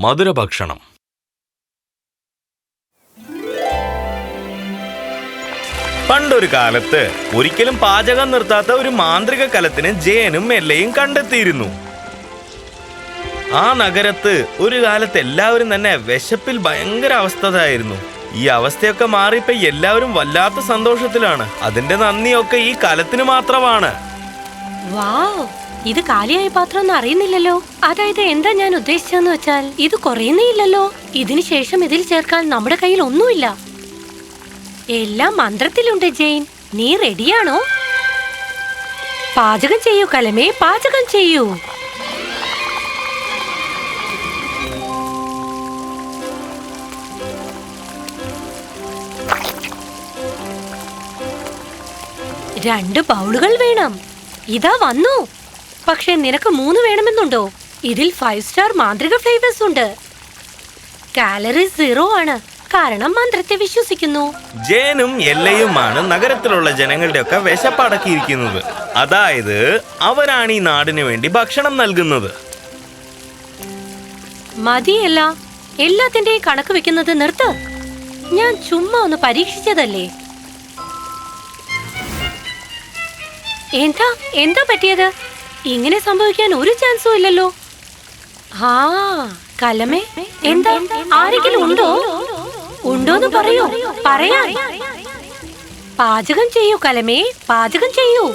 മധുരഭക്ഷണം. പണ്ടൊരു കാലത്ത് ഒരിക്കലും പാചകം നിർത്താത്ത ഒരു മാന്ത്രിക കലത്തിന് ജയനും എല്ലയും കണ്ടെത്തിയിരുന്നു. ആ നഗരത്ത് ഒരു കാലത്ത് എല്ലാവരും തന്നെ വിശപ്പിൽ ഭയങ്കര അവസ്ഥതായിരുന്നു. ഈ അവസ്ഥയൊക്കെ മാറിയപ്പോ എല്ലാവരും വല്ലാത്ത സന്തോഷത്തിലാണ്. അതിന്റെ നന്ദിയൊക്കെ ഈ കലത്തിന് മാത്രമാണ്. ഇത് കാലിയായ പാത്രം ഒന്നും അറിയുന്നില്ലല്ലോ. അതായത് എന്താ ഞാൻ ഉദ്ദേശിച്ചെന്ന് വെച്ചാൽ ഇത് കുറയുന്നേയില്ലല്ലോ. ഇതിനു ശേഷം ഇതിൽ ചേർക്കാൻ നമ്മുടെ കയ്യിൽ ഒന്നുമില്ല. എല്ലാം മന്ത്രത്തിലുണ്ട് ജെയിൻ. നീ റെഡിയാണോ? പാചകം ചെയ്യൂ കലമേ പാചകം ചെയ്യൂ. രണ്ട് ബൗളുകൾ വേണം. ഇതാ വന്നു. പക്ഷെ നിനക്ക് മൂന്ന് വേണമെന്നുണ്ടോ? ഇതിൽ ഫൈവ് സ്റ്റാർ മാന്ത്രിക ഫ്ലേവേഴ്സ് ഉണ്ട്. കാലറി സീറോ ആണ്. കാരണം മന്ത്രത്തെ വിശ്വസിക്കുന്നു. ജേനും എല്ലയുമാണ് നഗരത്തിലുള്ള ജനങ്ങളുടെ ഒക്കെ വിശപ്പടക്കിയിരിക്കുന്നത് അതായത് അവരാണ് ഈ നാടിന് വേണ്ടി ഭക്ഷണം നൽകുന്നത്. മതിയല്ല. എല്ലാത്തിന്റെയും കണക്ക് വെക്കുന്നത് നിർത്ത്. ഞാൻ ചുമ്മാ ഒന്ന് പരീക്ഷിച്ചതല്ലേ? എന്താ? എന്താ പറ്റിയത്? ഇങ്ങനെ സംഭവിക്കാൻ ഒരു ചാൻസും ഇല്ലല്ലോ. ആ കലമേ എന്താ? ആരെങ്കിലും ഉണ്ടോ? ഉണ്ടോന്ന് പറയൂ. പറയാ. പാചകം ചെയ്യൂ കലമേ. പാചകം ചെയ്യൂ.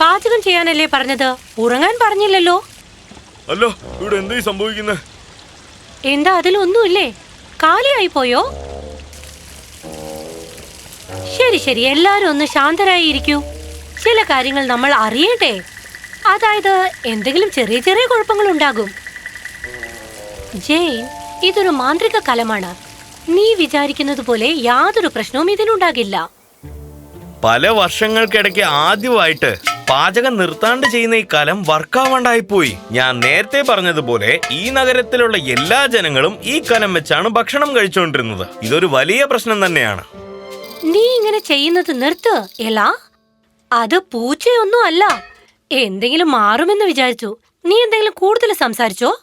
പാചകം ചെയ്യാനല്ലേ പറഞ്ഞത്? ഉറങ്ങാൻ പറഞ്ഞില്ലല്ലോ. അല്ലോ ഇവിടെ എന്തേ സംഭവിക്കുന്നത് എന്താ അതിലൊന്നുമില്ലേ? കാലിയായി പോയോ? ശരി ശരി. എല്ലാരും ഒന്ന് ശാന്തരായി ഇരിക്കൂ. ചില കാര്യങ്ങൾ നമ്മൾ അറിയട്ടെ അതായത് എന്തെങ്കിലും ചെറിയ ചെറിയ കുഴപ്പങ്ങൾ ഉണ്ടാകും. ജെയിൻ ഇതൊരു മാന്ത്രിക കലമാണ്. നീ വിചാരിക്കുന്നത് പോലെ യാതൊരു പ്രശ്നവും ഇതിനുണ്ടാകില്ല പല വർഷങ്ങൾക്കിടയ്ക്ക് ആദ്യമായിട്ട് പാചകം നിർത്താണ്ട് ചെയ്യുന്ന ഈ കലം വർക്കാവാണ്ടായി പോയി ഞാൻ നേരത്തെ പറഞ്ഞതുപോലെ ഈ നഗരത്തിലുള്ള എല്ലാ ജനങ്ങളും ഈ കലം വെച്ചാണ് ഭക്ഷണം കഴിച്ചുകൊണ്ടിരുന്നത് ഇതൊരു വലിയ പ്രശ്നം തന്നെയാണ്. നീ ഇങ്ങനെ ചെയ്യുന്നത് നിർത്ത് എലാ? അത് പൂച്ചയൊന്നും അല്ല. എന്തെങ്കിലും മാറുമെന്ന് വിചാരിച്ചു. നീ എന്തെങ്കിലും കൂടുതൽ സംസാരിച്ചോ?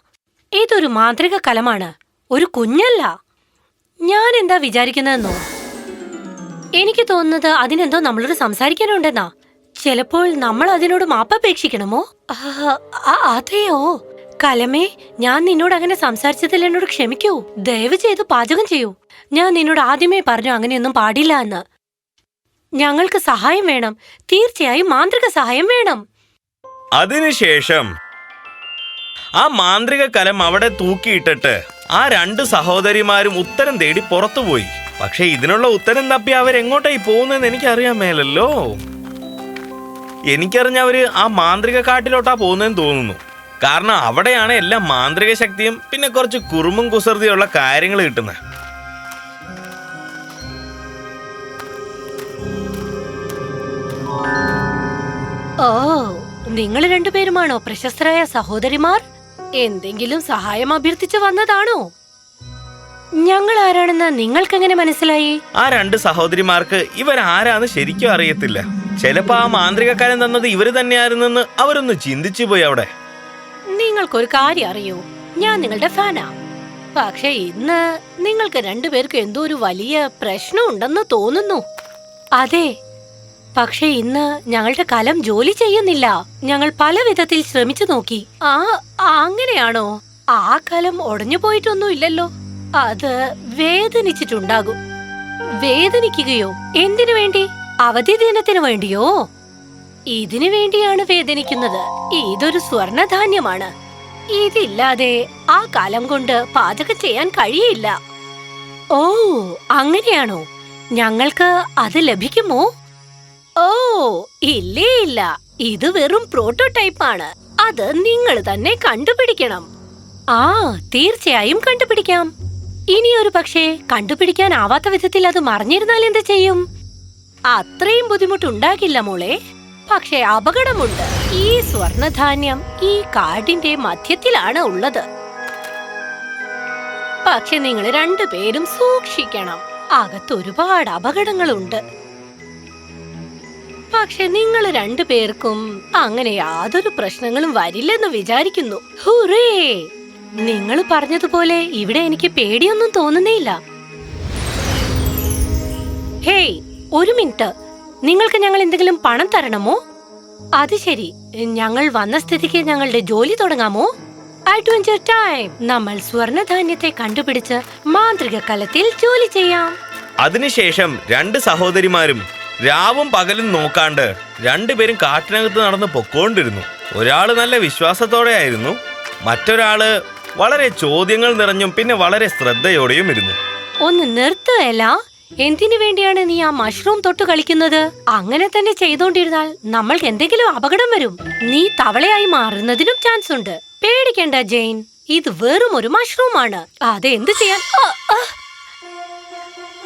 ഇതൊരു മാന്ത്രിക കലമാണ്. ഒരു കുഞ്ഞല്ല. ഞാൻ എന്താ വിചാരിക്കുന്നതെന്നോ? എനിക്ക് തോന്നുന്നത് അതിനെന്തോ നമ്മളോട് സംസാരിക്കാനുണ്ടെന്നാ. ചിലപ്പോൾ നമ്മൾ അതിനോട് മാപ്പപേക്ഷിക്കണമോ? അതെയോ? കലമേ ഞാൻ നിന്നോട് അങ്ങനെ സംസാരിച്ചതിൽ എന്നോട് ക്ഷമിക്കൂ. ദയവ് ചെയ്ത് പാചകം ചെയ്യൂ. ഞാൻ നിന്നോട് ആദ്യമേ പറഞ്ഞു അങ്ങനെയൊന്നും പാടില്ല എന്ന്. ഞങ്ങൾക്ക് സഹായം വേണം. തീർച്ചയായും മാന്ത്രിക സഹായം വേണം. അതിനുശേഷം ആ മാന്ത്രിക കലം അവിടെ തൂക്കിയിട്ടിട്ട് ആ രണ്ട് സഹോദരിമാരും ഉത്തരം തേടി പുറത്തുപോയി. പക്ഷെ ഇതിനുള്ള ഉത്തരം തപ്പി അവരെങ്ങോട്ടായി പോകുന്നതെന്ന് എനിക്കറിയാൻ മേലല്ലോ. എനിക്കറിഞ്ഞ അവർ ആ മാന്ത്രിക കാട്ടിലോട്ടാ പോകുന്നതെന്ന് തോന്നുന്നു. കാരണം അവിടെയാണ് എല്ലാ മാന്ത്രിക ശക്തിയും പിന്നെ കുറച്ച് കുറുമും കുസൃതിയുള്ള കാര്യങ്ങൾ കിട്ടുന്നത്. ഓ നിങ്ങൾ രണ്ടുപേരുമാണോ പ്രശസ്തരായ സഹോദരിമാർ? എന്തെങ്കിലും സഹായം അഭ്യർത്ഥിച്ചു വന്നതാണോ? ഞങ്ങൾ ആരാണെന്ന് നിങ്ങൾക്ക് എങ്ങനെ മനസ്സിലായി? ആ രണ്ട് സഹോദരിമാർക്ക് ഇവരാരാന്ന് ശരിക്കും അറിയത്തില്ല. ചിലപ്പോ ആ മാന്ത്രികക്കാരൻ തന്നത് ഇവർ തന്നെയായിരുന്നെന്ന് അവരൊന്ന് ചിന്തിച്ചു പോയി അവിടെ. നിങ്ങൾക്കൊരു കാര്യം അറിയോ? ഞാൻ നിങ്ങളുടെ ഫാനാ. പക്ഷെ ഇന്ന് നിങ്ങൾക്ക് രണ്ടുപേർക്ക് എന്തോ ഒരു വലിയ പ്രശ്നം ഉണ്ടെന്ന് തോന്നുന്നു. അതെ പക്ഷെ ഇന്ന് ഞങ്ങളുടെ കലം ജോലി ചെയ്യുന്നില്ല. ഞങ്ങൾ പല വിധത്തിൽ ശ്രമിച്ചു നോക്കി. ആ അങ്ങനെയാണോ? ആ കലം ഉടഞ്ഞു പോയിട്ടൊന്നും ഇല്ലല്ലോ അത് വേദനിച്ചിട്ടുണ്ടാകും. വേദനിക്കുകയോ? എന്തിനു വേണ്ടി? അവധി ദിനത്തിനു വേണ്ടിയോ? ഇതിനു വേണ്ടിയാണ് വേദനിക്കുന്നത്. ഇതൊരു സ്വർണധാന്യമാണ്. ഇതില്ലാതെ ആ കലം കൊണ്ട് പാചകം ചെയ്യാൻ കഴിയില്ല. ഓ അങ്ങനെയാണോ? ഞങ്ങൾക്ക് അത് ലഭിക്കുമോ? ഓ ഇല്ലേ ഇല്ല. ഇത് വെറും പ്രോട്ടോടൈപ്പ് ആണ്. അത് നിങ്ങൾ തന്നെ കണ്ടുപിടിക്കണം. ആ തീർച്ചയായും കണ്ടുപിടിക്കാം. ഇനി ഒരു പക്ഷേ കണ്ടുപിടിക്കാനാവാത്ത വിധത്തിൽ അത് മറിഞ്ഞിരുന്നാൽ എന്ത് ചെയ്യും? അത്രയും ബുദ്ധിമുട്ടുണ്ടാകില്ല മോളെ. പക്ഷേ അപകടമുണ്ട്. ഈ സ്വർണധാന്യം ഈ കാടിന്റെ മധ്യത്തിലാണ് ഉള്ളത്. പക്ഷെ നിങ്ങൾ രണ്ടുപേരും സൂക്ഷിക്കണം. അകത്ത് ഒരുപാട് അപകടങ്ങളുണ്ട്. പക്ഷെ നിങ്ങൾ രണ്ടുപേർക്കും അങ്ങനെ യാതൊരു പ്രശ്നങ്ങളും വരില്ലെന്ന് വിചാരിക്കുന്നു. ഹുറേ! നിങ്ങൾ പറഞ്ഞതുപോലെ ഇവിടെ എനിക്ക് പേടിയൊന്നും തോന്നുന്നേയില്ല. ഹേയ് ഒരു മിനിറ്റ്. നിങ്ങൾക്ക് ഞങ്ങൾ എന്തെങ്കിലും പണം തരണമോ? അത് ശരി. ഞങ്ങൾ വന്ന സ്ഥിതിക്ക് ഞങ്ങളുടെ ജോലി തുടങ്ങാമോ? അഡ്വഞ്ചർ ടൈം നമ്മൾ സ്വർണധാന്യത്തെ കണ്ടുപിടിച്ച് മാന്ത്രിക കലത്തിൽ ജോലി ചെയ്യാം. അതിനുശേഷം രണ്ട് സഹോദരിമാരും രാവും പകലും നോക്കാണ്ട് രണ്ടുപേരും കാട്ടിനകത്ത് നടന്ന് പൊക്കോണ്ടിരുന്നു. ഒരാൾ നല്ല വിശ്വാസത്തോടെയായിരുന്നു മറ്റൊരാൾ വളരെ ചോദ്യങ്ങൾ നിറഞ്ഞും പിന്നെ വളരെ ശ്രദ്ധയോടെയും ഇരുന്നു. ഒന്ന് നിർത്തുകയല്ല എന്തിനു വേണ്ടിയാണ് നീ ആ മഷ്റൂം തൊട്ട് കളിക്കുന്നത്? അങ്ങനെ തന്നെ ചെയ്തോണ്ടിരുന്നാൽ നമ്മൾക്ക് എന്തെങ്കിലും അപകടം വരും. നീ തവളയായി മാറുന്നതിനും ചാൻസ് ഉണ്ട്. പേടിക്കണ്ട ജെയിൻ. ഇത് വെറും ഒരു മഷ്റൂം ആണ്. അത് എന്ത് ചെയ്യാൻ.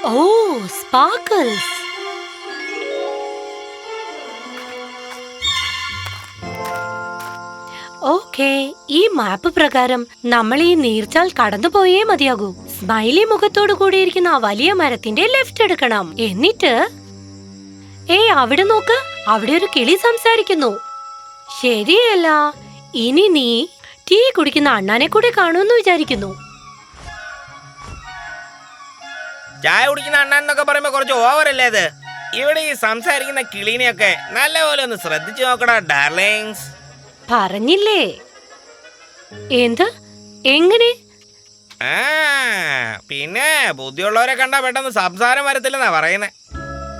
ഓ സ്പാർക്കിൾസ്. ഓക്കേ ഈ മാപ്പ് പ്രകാരം നമ്മൾ ഈ നീർച്ചാൽ കടന്നുപോയേ മതിയാകൂ. സ്മൈലി മുഖത്തോട് കൂടിയിരിക്കുന്ന ആ വലിയ മരത്തിന്റെ ലെഫ്റ്റ് എടുക്കണം. എന്നിട്ട് ഏയ് അവിടെ നോക്ക് അവിടെ ഒരു കിളി സംസാരിക്കുന്നു. ശരിയല്ല ഇനി നീ ടീ കുടിക്കുന്ന അണ്ണാനെ കൂടെ കാണുമെന്ന് വിചാരിക്കുന്നു. ചായ കുടിക്കുന്ന അണ്ണൻ എന്നൊക്കെ പറയുമ്പോ കുറച്ച് ഓവറല്ലേ ഇത് ഇവിടെ ഈ സംസാരിക്കുന്ന കിളീനെയൊക്കെ നല്ലപോലെ ഒന്ന് ശ്രദ്ധിച്ചു നോക്കടാ ഡാർലിങ്സ് പറഞ്ഞില്ലേ? എന്ത്? എങ്ങനെ? ആ പിന്നെ ബുദ്ധിയുള്ളവരെ കണ്ടാ പെട്ടെന്ന് സംസാരം വരത്തില്ലെന്നാ പറയുന്നേ.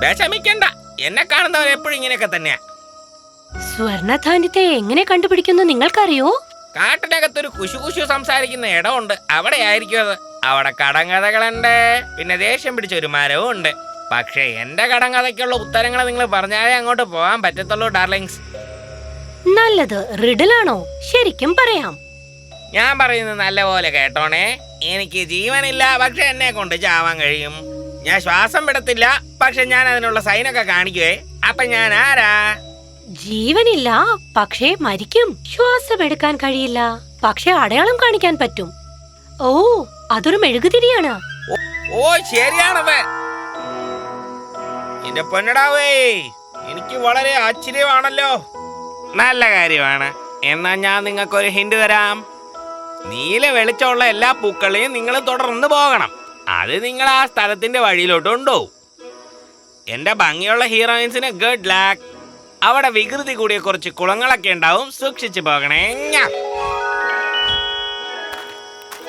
വിഷമിക്കണ്ട എന്നെ കാണുന്നവർ എപ്പോഴും ഇങ്ങനെയൊക്കെ തന്നെയാ. സ്വർണധാന്യത്തെ എങ്ങനെ കണ്ടുപിടിക്കുന്നു നിങ്ങൾക്കറിയോ? കാട്ടിനകത്തൊരു കുശു കുശു സംസാരിക്കുന്ന ഇടമുണ്ട് അവിടെ ആയിരിക്കും അത്. അവിടെ കടങ്കഥകളുണ്ട് പിന്നെ ദേഷ്യം പിടിച്ച ഒരു മരവും ഉണ്ട്. പക്ഷേ എന്റെ കടങ്കഥയ്ക്കുള്ള ഉത്തരങ്ങൾ നിങ്ങൾ പറഞ്ഞാലേ അങ്ങോട്ട് പോകാൻ പറ്റത്തുള്ളൂ ഡാർലിങ്സ്. നല്ലത് റിഡിലാണോ? ശരിക്കും പറയാം. ഞാൻ പറയുന്നത് നല്ലപോലെ കേട്ടോണേ. എനിക്ക് ജീവനില്ല പക്ഷെ എന്നെ കൊണ്ട് ചാവാൻ കഴിയും. ഞാൻ ശ്വാസം വിടത്തില്ല പക്ഷെ ഞാൻ അതിനുള്ള സൈനൊക്കെ കാണിക്കുവേ. അപ്പൊ ഞാൻ ആരാ? ജീവനില്ല പക്ഷേ മരിക്കും. ശ്വാസം എടുക്കാൻ കഴിയില്ല പക്ഷെ അടയാളം കാണിക്കാൻ പറ്റും. ഓ അതൊരു മെഴുകുതിരിയാണ്. ഓ ശരിയാണത്. എന്റെ പൊന്നടാവേ എനിക്ക് വളരെ ആശ്ചര്യമാണല്ലോ. നല്ല കാര്യമാണ്. എന്നാ ഞാൻ നിങ്ങൾക്ക് ഒരു ഹിന്റ് തരാം. നീല വെളിച്ചമുള്ള എല്ലാ പൂക്കളെയും നിങ്ങൾ തുടർന്ന് പോകണം. അത് നിങ്ങൾ ആ സ്ഥലത്തിന്റെ വഴിയിലോട്ട് കൊണ്ടുപോകും. എന്റെ ഭംഗിയുള്ള ഹീറോയിൻസിന് ഗുഡ് ലാക്ക് അവിടെ വികൃതി കൂടിയ കുറച്ച് കുളങ്ങളൊക്കെ ഉണ്ടാവും. സൂക്ഷിച്ചു പോകണേ.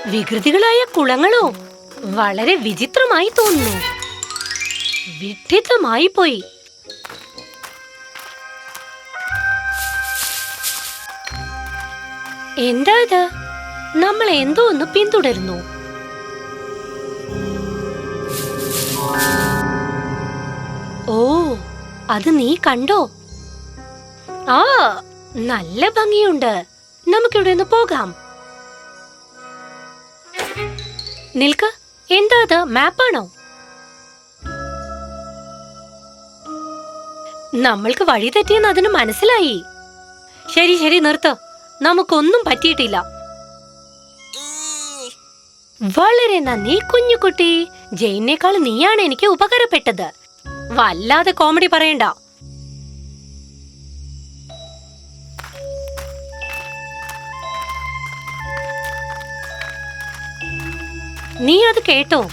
വികൃതികളായ കുളങ്ങളോ? വളരെ വിചിത്രമായി തോന്നുന്നു. വിഡ്ഢിത്തമായി പോയി. എന്താ ഇത് നമ്മൾ എന്തോ ഒന്ന് പിന്തുടരുന്നു. ഓ അത് നീ കണ്ടോ? ആ നല്ല ഭംഗിയുണ്ട്. നമുക്കിവിടെ നിന്ന് പോകാം. നിൽക്ക് എന്താ അത് മാപ്പാണോ? നമ്മൾക്ക് വഴി തെറ്റിയെന്ന് അതിന് മനസ്സിലായി. ശരി ശരി നിർത്ത്. നമുക്കൊന്നും പറ്റിയിട്ടില്ല. വളരെ നന്ദി കുഞ്ഞുകുട്ടി. ജയിനേക്കാൾ നീയാണ് എനിക്ക് ഉപകാരപ്പെട്ടത്. വല്ലാതെ കോമഡി പറയണ്ട. നീ അത് കേട്ടോ.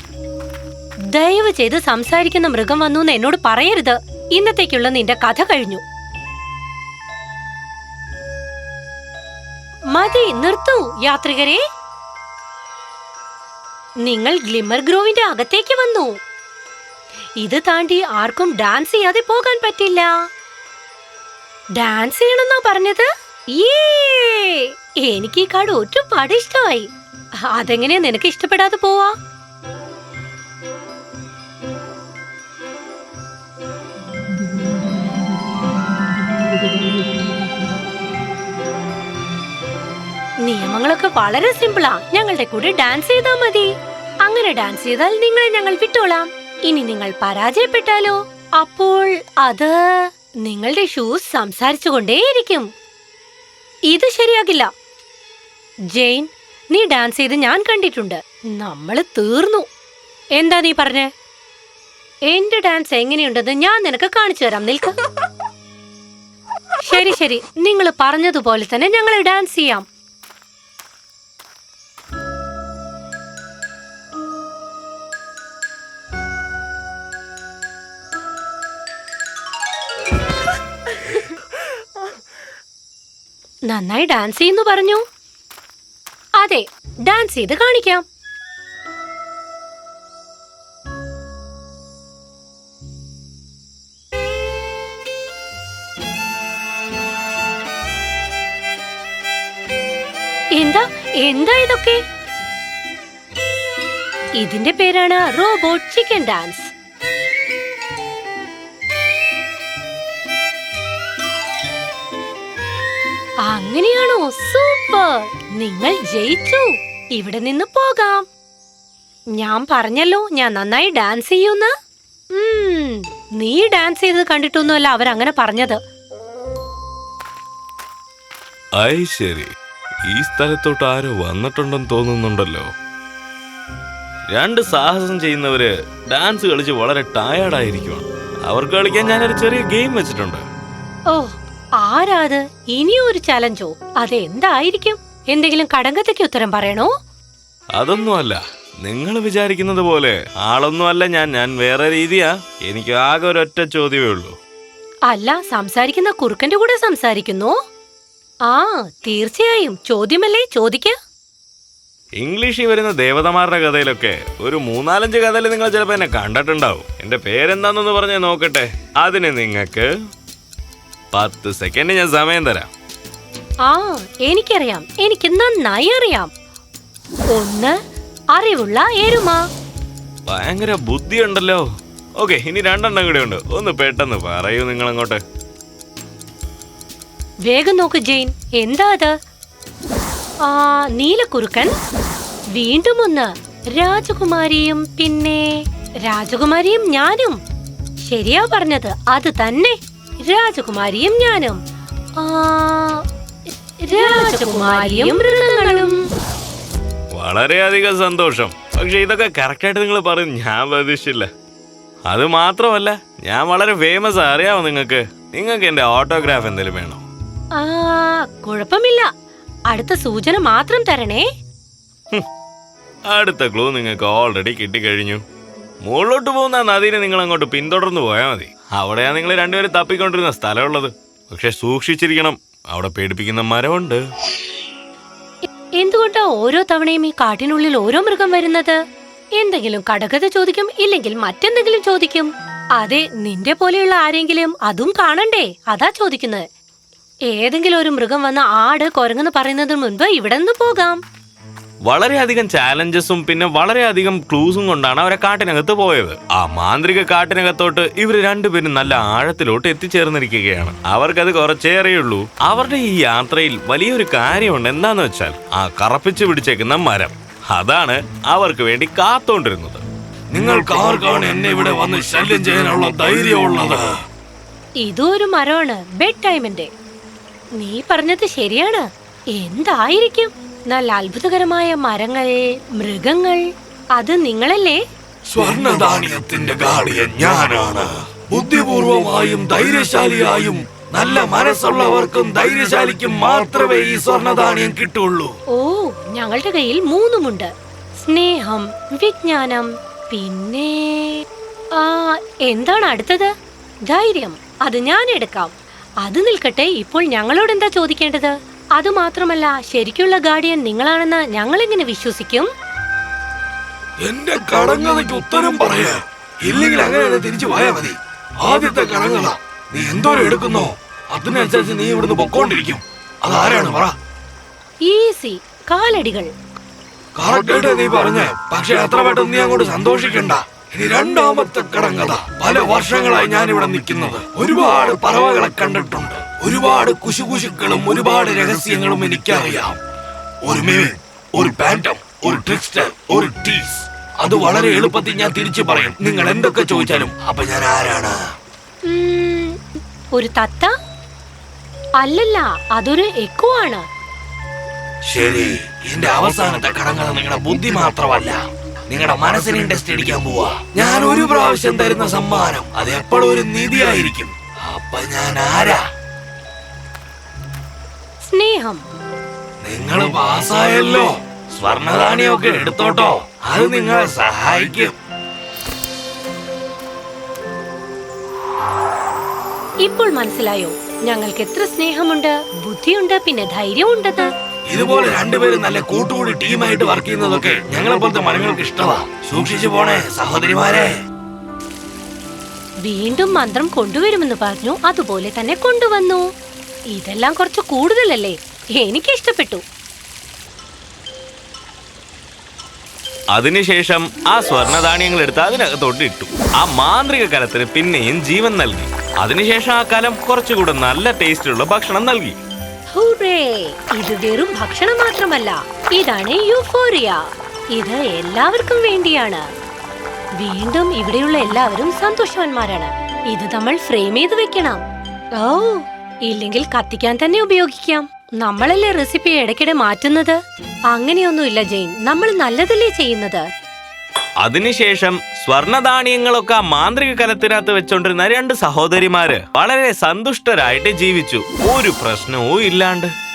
ദയവ് ചെയ്ത് സംസാരിക്കുന്ന മൃഗം വന്നു എന്ന് എന്നോട് പറയരുത്. ഇന്നത്തേക്കുള്ള നിന്റെ കഥ കഴിഞ്ഞു. മതി നിർത്തൂ യാത്രികരെ. നിങ്ങൾ ഗ്ലിമർ ഗ്രോവിന്റെ അകത്തേക്ക് വന്നു. ഇത് താണ്ടി ആർക്കും ഡാൻസ് ചെയ്യാതെ പോകാൻ പറ്റില്ല. ഡാൻസ് ചെയ്യണമെന്നാ പറഞ്ഞത്! എനിക്ക് ഈ കാട് ഒരുപാട് ഇഷ്ടമായി. അതെങ്ങനെയാ നിനക്ക് ഇഷ്ടപ്പെടാതെ പോവാ? നിയമങ്ങളൊക്കെ വളരെ സിമ്പിളാ ഞങ്ങളുടെ കൂടെ ഡാൻസ് ചെയ്താൽ മതി. അങ്ങനെ ഡാൻസ് ചെയ്താൽ നിങ്ങളെ ഞങ്ങൾ വിട്ടോളാം. ഇനി നിങ്ങൾ പരാജയപ്പെട്ടാലോ? അപ്പോൾ അത് നിങ്ങളുടെ ഷൂസ് സംസാരിച്ചുകൊണ്ടേയിരിക്കും. ഇത് ശരിയാകില്ല. ജെയിൻ നീ ഡാൻസ് ചെയ്ത് ഞാൻ കണ്ടിട്ടുണ്ട്. നമ്മൾ തീർന്നു. എന്താ നീ പറഞ്ഞേ? എന്റെ ഡാൻസ് എങ്ങനെയുണ്ടെന്ന് ഞാൻ നിനക്ക് കാണിച്ചു തരാം നിൽക്ക്. ശരി ശരി. നിങ്ങൾ പറഞ്ഞതുപോലെ തന്നെ ഞങ്ങൾ ഡാൻസ് ചെയ്യാം. നന്നായി ഡാൻസ് ചെയ്യുന്നു പറഞ്ഞു. അതെ ഡാൻസ് ചെയ്ത് കാണിക്കാം. എന്താ എന്താ ഇതൊക്കെ? ഇതിന്റെ പേരാണ് റോബോട്ട് ചിക്കൻ ഡാൻസ്. അങ്ങനെയാണോ? സൂപ്പർ. നിങ്ങൾ ജയിച്ചു. ഇവിടെ നിന്ന് പോകാം. ഞാൻ പറഞ്ഞല്ലോ ഞാൻ നന്നായി ഡാൻസ് ചെയ്യൂന്ന്. നീ ഡാൻസ് ചെയ്തത് കണ്ടിട്ടൊന്നുമല്ല അവരങ്ങനെ പറഞ്ഞത്. ഐ ശരി. ഈ സ്ഥലത്തോട്ട് ആരോ വന്നിട്ടുണ്ടെന്ന് തോന്നുന്നുണ്ടല്ലോ. രണ്ട് സാഹസം ചെയ്യുന്നവര് ഡാൻസ് കളിച്ച് വളരെ ടയർഡായിരിക്കുവാണ് അവർക്ക് കളിക്കാൻ ഞാനൊരു ചെറിയ ഗെയിം വെച്ചിട്ടുണ്ട്. ഓ ആരാത്? ഇനിയും ഒരു ചലഞ്ചോ? അതെന്തായിരിക്കും? എന്തെങ്കിലും കടങ്കത്തേക്ക് ഉത്തരം പറയണോ? അതൊന്നുമല്ല. നിങ്ങൾ വിചാരിക്കുന്നത് പോലെ ആളൊന്നുമല്ല ഞാൻ. ഞാൻ വേറെ രീതിയാ. എനിക്ക് ആകെ ഒരൊറ്റ ചോദ്യമേ ഉള്ളൂ. അല്ല സംസാരിക്കുന്ന കുറുക്കന്റെ കൂടെ സംസാരിക്കുന്നു? ആ തീർച്ചയായും. ചോദ്യമല്ലേ? ചോദിക്ക. ഇംഗ്ലീഷിൽ വരുന്ന ദേവതമാരുടെ കഥയിലൊക്കെ ഒരു മൂന്നാലഞ്ച് കഥയിൽ നിങ്ങൾ ചിലപ്പോൾ എന്നെ കണ്ടിട്ടുണ്ടാവും. എന്റെ പേരെന്താണെന്ന് പറഞ്ഞേ നോക്കട്ടെ. അതിന് നിങ്ങൾക്ക് പത്ത് സെക്കൻഡ് ഞാൻ സമയം തരാം. ആ എനിക്കറിയാം. എനിക്ക് നന്നായി അറിയാം. ഒന്ന് അറിവുള്ള എരുമ. ഭയങ്കര ബുദ്ധിയുണ്ടല്ലോ. ഓക്കെ ഇനി രണ്ടെണ്ണം കൂടെ ഉണ്ട്. ഒന്ന് പെട്ടെന്ന് പറയൂ നിങ്ങൾ അങ്ങോട്ട് വേഗം നോക്ക് ജെയിൻ. എന്താ അത്? ആ നീലക്കുറുക്കൻ. വീണ്ടും ഒന്ന്. രാജകുമാരിയും പിന്നെ രാജകുമാരിയും ഞാനും. ശരിയാ പറഞ്ഞത്. അത് തന്നെ. രാജകുമാരിയും ഞാനും. രാജകുമാരിയും മൃഗങ്ങളും വളരെയധികം സന്തോഷം. പക്ഷെ ഇതൊക്കെ കറക്റ്റായിട്ട് നിങ്ങൾ പറയും ഞാൻ പ്രതീക്ഷിച്ചില്ല. അത് മാത്രമല്ല ഞാൻ വളരെ ഫേമസ് അറിയാമോ നിങ്ങൾക്ക്? നിങ്ങൾക്ക് എന്റെ ഓട്ടോഗ്രാഫ് എന്തെങ്കിലും വേണോ? ആ കുഴപ്പമില്ല. അടുത്ത സൂചന മാത്രം തരണേ. അടുത്ത ക്ലൂ നിങ്ങൾക്ക് ഓൾറെഡി കിട്ടിക്കഴിഞ്ഞു. മുകളിലോട്ട് പോകുന്ന നദീനെ നിങ്ങൾ അങ്ങോട്ട് പിന്തുടർന്ന് പോയാൽ മതി. അവിടെയാണ് നിങ്ങൾ രണ്ടുപേരും തപ്പിക്കൊണ്ടിരുന്ന സ്ഥലമുള്ളത്. പക്ഷെ സൂക്ഷിച്ചിരിക്കണം. അവിടെ പേടിപ്പിക്കുന്ന മരമുണ്ട്. എന്തുകൊണ്ടാ ഓരോ തവണയും ഈ കാട്ടിനുള്ളിൽ ഓരോ മൃഗം വരുന്നത്? എന്തെങ്കിലും കടകഥ ചോദിക്കും ഇല്ലെങ്കിൽ മറ്റെന്തെങ്കിലും ചോദിക്കും. അതെ നിന്റെ പോലെയുള്ള ആരെങ്കിലും അതും കാണണ്ടേ? അതാ ചോദിക്കുന്നത്. ഏതെങ്കിലും ഒരു മൃഗം വന്ന ആട് കുരങ്ങെന്ന് പറയുന്നതിന് മുൻപ് ഇവിടെ നിന്ന് പോകാം. വളരെയധികം ചാലഞ്ചസും പിന്നെ വളരെയധികം ക്ലൂസും കൊണ്ടാണ് അവരെ കാട്ടിനകത്ത് പോയത്. ആ മാന്ത്രിക കാട്ടിനകത്തോട്ട് ഇവർ രണ്ടുപേരും നല്ല ആഴത്തിലോട്ട് എത്തിച്ചേർന്നിരിക്കുകയാണ്. അവർക്കത് കുറച്ചേറെയുള്ളൂ അവരുടെ ഈ യാത്രയിൽ വലിയൊരു കാര്യമുണ്ട് എന്താന്ന് വെച്ചാൽ ആ കറപ്പിച്ചു പിടിച്ചേക്കുന്ന മരം. അതാണ് അവർക്ക് വേണ്ടി കാത്തോണ്ടിരുന്നത്. നിങ്ങൾക്ക് ആർക്കാണ് എന്നെ ഇവിടെ വന്ന് ശല്യം ചെയ്യാനുള്ള ധൈര്യമുള്ളത്? ഇതും ഒരു മരമാണ് ബെഡ് ടൈമിന്റെ നീ പറഞ്ഞത് ശരിയാണ്. എന്തായിരിക്കും? നല്ല അത്ഭുതകരമായ മരങ്ങൾ മൃഗങ്ങൾ അത് നിങ്ങളല്ലേ? സ്വർണധാന്യത്തിന്റെ ഗാർഡിയൻ ഞാനാണ്. ബുദ്ധിപൂർവമായും ധൈര്യശാലിയായും നല്ല മനസ്സുള്ളവർക്കും ധൈര്യശാലിക്കും മാത്രമേ ഈ സ്വർണധാന്യം കിട്ടുള്ളൂ. ഓ ഞങ്ങളുടെ കയ്യിൽ മൂന്നുമുണ്ട്. സ്നേഹം വിജ്ഞാനം പിന്നെ ആ എന്താണ് അടുത്തത്? ധൈര്യം അത് ഞാൻ എടുക്കാം. അത് നിൽക്കട്ടെ ഇപ്പോൾ ഞങ്ങളോട് എന്താ ചോദിക്കേണ്ടത്? അത് മാത്രമല്ല ശരിക്കുള്ള ഗാർഡിയൻ നിങ്ങളാണെന്ന് ഞങ്ങൾ എങ്ങനെ വിശ്വസിക്കും. എന്റെ കടങ്ങതയ്ക്ക് ഉത്തരം പറയാ. ഇല്ലെങ്കിൽ അങ്ങനെ തിരിച്ചു പോയാ മതി. ആദ്യത്തെ കടങ്ങത നീ എന്തോരം എടുക്കുന്നോ? അതിനനുസരിച്ച് നീ ഇവിടുന്ന് പൊക്കോണ്ടിരിക്കും. അതാരാണ്? പറ. ഈസി കാലടികൾ. കറക്റ്റായിട്ട് നീ പറഞ്ഞ. പക്ഷെ അത്ര പെട്ടെന്ന് നീ അങ്ങോട്ട് സന്തോഷിക്കണ്ട. ഇനി രണ്ടാമത്തെ കടങ്ങത. പല വർഷങ്ങളായി ഞാൻ ഇവിടെ നിൽക്കുന്നത്. ഒരുപാട് പറവകളെ കണ്ടിട്ടുണ്ട്. ഒരുപാട് കുശുകുശുക്കളും ഒരുപാട് രഹസ്യങ്ങളും എനിക്കറിയാം. ഒരു മേ ഒരു പാന്റം ഒരു ട്രിക്സ്റ്റർ ഒരു ടീസ് അത് വളരെ എളുപ്പത്തിൽ ഞാൻ തിരിച്ചു പറയും. നിങ്ങൾ എന്തൊക്കെ ചോദിച്ചാലും. അപ്പൊ ഞാൻ ആരാണ്? ഒരു തത്ത? അല്ലല്ല അതൊരു എക്കോ ആണ്. ശരി എന്റെ അവസാനത്തെ കടങ്ങൾ നിങ്ങളുടെ ബുദ്ധി മാത്രമല്ല. നിങ്ങളുടെ മനസ്സിനെ ടെസ്റ്റ് അടിക്കാൻ പോവാ. ഞാൻ ഒരു പ്രാവശ്യം തരുന്ന സമ്മാനം അത് എപ്പോഴും ഒരു നിധിയായിരിക്കും. അപ്പൊ ഞാൻ ആരാ? സ്നേഹം. നിങ്ങൾ പാസ്സായല്ലോ. സ്വർണധാന്യമൊക്കെ എടുത്തോട്ടോ. അത് നിങ്ങളെ സഹായിക്കും. ഇപ്പോൾ മനസ്സിലായോ? ഞങ്ങൾക്ക് എത്ര സ്നേഹമുണ്ട് ബുദ്ധിയുണ്ട് പിന്നെ ധൈര്യമുണ്ടത് ഇതുപോലെ രണ്ടുപേരും നല്ല കൂട്ടുകൂടി ടീമായിട്ട് വർക്ക് ചെയ്യുന്നതൊക്കെ ഞങ്ങളെ പോലത്തെ മരങ്ങൾക്ക് ഇഷ്ടമാ. സൂക്ഷിച്ചു പോണേ സഹോദരിമാരെ. വീണ്ടും മന്ത്രം കൊണ്ടുവരുമെന്ന് പറഞ്ഞു അതുപോലെ തന്നെ കൊണ്ടുവന്നു. ഇതെല്ലാം കുറച്ച് കൂടുതലല്ലേ? എനിക്ക് ഇഷ്ടപ്പെട്ടു അതിനുശേഷം ആ സ്വർണധാന്യങ്ങൾ എടുത്ത് അതിനകത്തോട്ട് ഇട്ടു. ആ മാന്ത്രിക കലത്തിന് പിന്നെയും ജീവൻ നൽകി. അതിനുശേഷം ആ കലം കുറച്ചുകൂടെ നല്ല ടേസ്റ്റുള്ള ഭക്ഷണം നൽകി. ഇത് വെറും ഭക്ഷണം മാത്രമല്ല. ഇതാണ് യൂഫോറിയ. ഇത് എല്ലാവർക്കും വേണ്ടിയാണ്. വീണ്ടും ഇവിടെയുള്ള എല്ലാവരും സന്തോഷവാന്മാരാണ്. ഇത് നമ്മൾ ഫ്രെയിം ചെയ്ത് വെക്കണം. ഓ ഇല്ലെങ്കിൽ കത്തിക്കാൻ തന്നെ ഉപയോഗിക്കാം. നമ്മളല്ലേ റെസിപ്പി ഇടയ്ക്കിടെ മാറ്റുന്നത്? അങ്ങനെയൊന്നുമില്ല ജെയിൻ. നമ്മൾ നല്ലതല്ലേ ചെയ്യുന്നത്? അതിനുശേഷം സ്വർണധാന്യങ്ങളൊക്കെ മാന്ത്രിക കലത്തിനകത്ത് വെച്ചോണ്ടിരുന്ന രണ്ട് സഹോദരിമാര് വളരെ സന്തുഷ്ടരായിട്ട് ജീവിച്ചു. ഒരു പ്രശ്നവും ഇല്ലാണ്ട്.